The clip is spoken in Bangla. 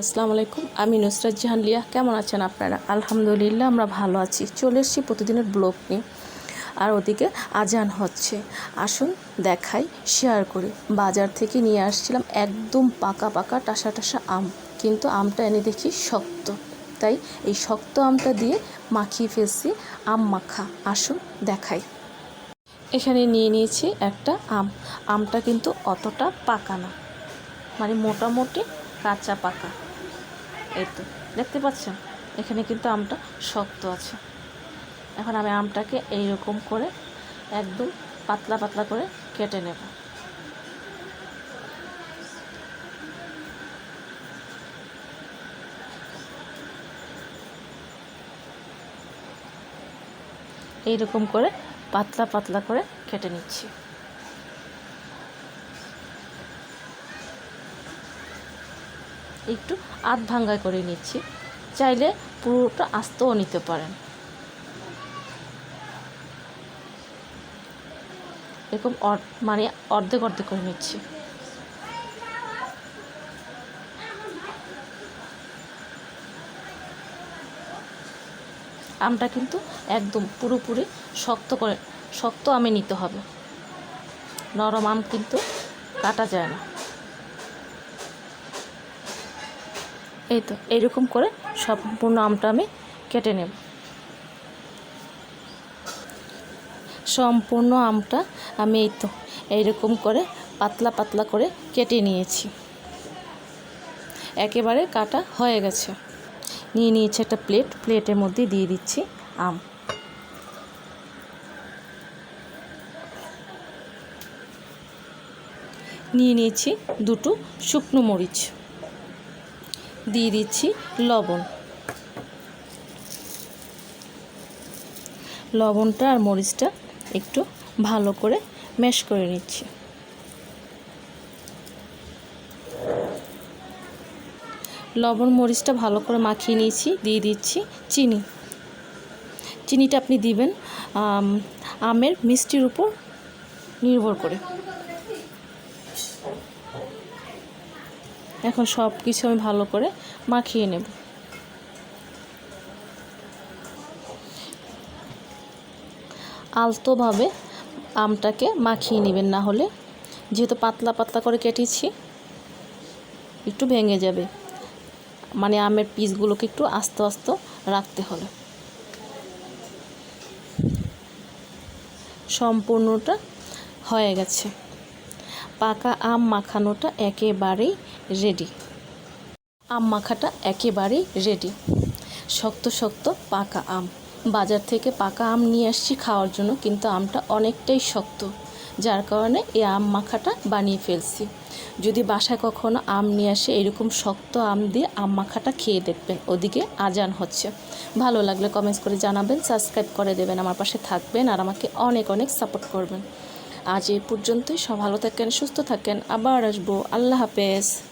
আসসালামু আলাইকুম। আমি নুসরাত জাহান লিয়া কেমন আছেন আপনারা? আলহামদুলিল্লাহ, আমরা ভালো আছি। চলে এসেছি প্রতিদিনের ব্লগ নিয়ে। আর ওদিকে আজান হচ্ছে। আসুন, দেখাই শেয়ার করি। বাজার থেকে নিয়ে আসছিলাম একদম পাকা পাকা টাসা টাসা আম। কিন্তু আমটা এনে দেখি শক্ত। তাই এই শক্ত আমটা দিয়ে মাখিয়ে ফেলছি আম মাখা। আসুন, দেখাই। এখানে নিয়ে নিয়েছি একটা আম। আমটা কিন্তু অতটা পাকা না। মানে মোটামুটি কাঁচা পাকা। এই তো, দেখতে পাচ্ছেন? এখানে কিন্তু আমটা শক্ত আছে। এখন আমি আমটাকে এই রকম করে একদম পাতলা পাতলা করে কেটে নেব। এইরকম করে পাতলা পাতলা করে কেটে নিচ্ছি। একটু আধ ভাঙ্গা করে নিচ্ছি। চাইলে পুরোটা আস্তেও নিতে পারেন। এরকম মানে অর্ধেক অর্ধেক করে নিচ্ছি। আমটা কিন্তু একদম পুরোপুরি শক্ত করে, শক্ত আমে নিতে হবে। নরম আম কিন্তু কাটা যায় না। এই তো এইরকম করে সম্পূর্ণ আমটা আমি কেটে নেব। সম্পূর্ণ আমটা আমি এই তো এইরকম করে পাতলা পাতলা করে কেটে নিয়েছি। একেবারে কাটা হয়ে গেছে। নিয়ে নিয়েছি একটা প্লেট, প্লেটের মধ্যে দিয়ে দিচ্ছি আম। নিয়ে নিয়েছি দুটো শুকনো মরিচ। দিয়ে দিচ্ছি লবণ। লবণটা আর মরিচটা একটু ভালো করে ম্যাশ করে নিচ্ছি। লবণ, মরিচটা ভালো করে মাখিয়ে নিয়েছি, দিয়ে দিচ্ছি চিনি। চিনিটা আপনি দিবেন আমের মিষ্টির উপর নির্ভর করে। এখন সব কিছু আমি ভালো করে মাখিয়ে নেব। আলতোভাবে আমটাকে মাখিয়ে নেবেন, না হলে যেহেতু পাতলা পাতলা করে কেটেছি, একটু ভেঙে যাবে। মানে আমের পিসগুলোকে একটু আস্তে আস্তে রাখতে হবে। সম্পূর্ণটা হয়ে গেছে। পাকা আম মাখানোটা একেবারেই রেডি আম মাখাটা একেবারেই রেডি শক্ত শক্ত পাকা আম। বাজার থেকে পাকা আম নিয়ে আসছি খাওয়ার জন্য, কিন্তু আমটা অনেকটাই শক্ত, যার কারণে এই আম মাখাটা বানিয়ে ফেলছি। যদি বাসায় কখনো আম নিয়ে আসে, এরকম শক্ত আম দিয়ে আম মাখাটা খেয়ে দেখবেন। ওদিকে আজান হচ্ছে। ভালো লাগলে কমেন্টস করে জানাবেন সাবস্ক্রাইব করে দেবেন, আমার পাশে থাকবেন আর আমাকে অনেক অনেক সাপোর্ট করবেন। আজ এই পর্যন্তই। সব ভালো থাকেন, সুস্থ থাকেন। আবার আসব। আল্লাহ হাফেজ।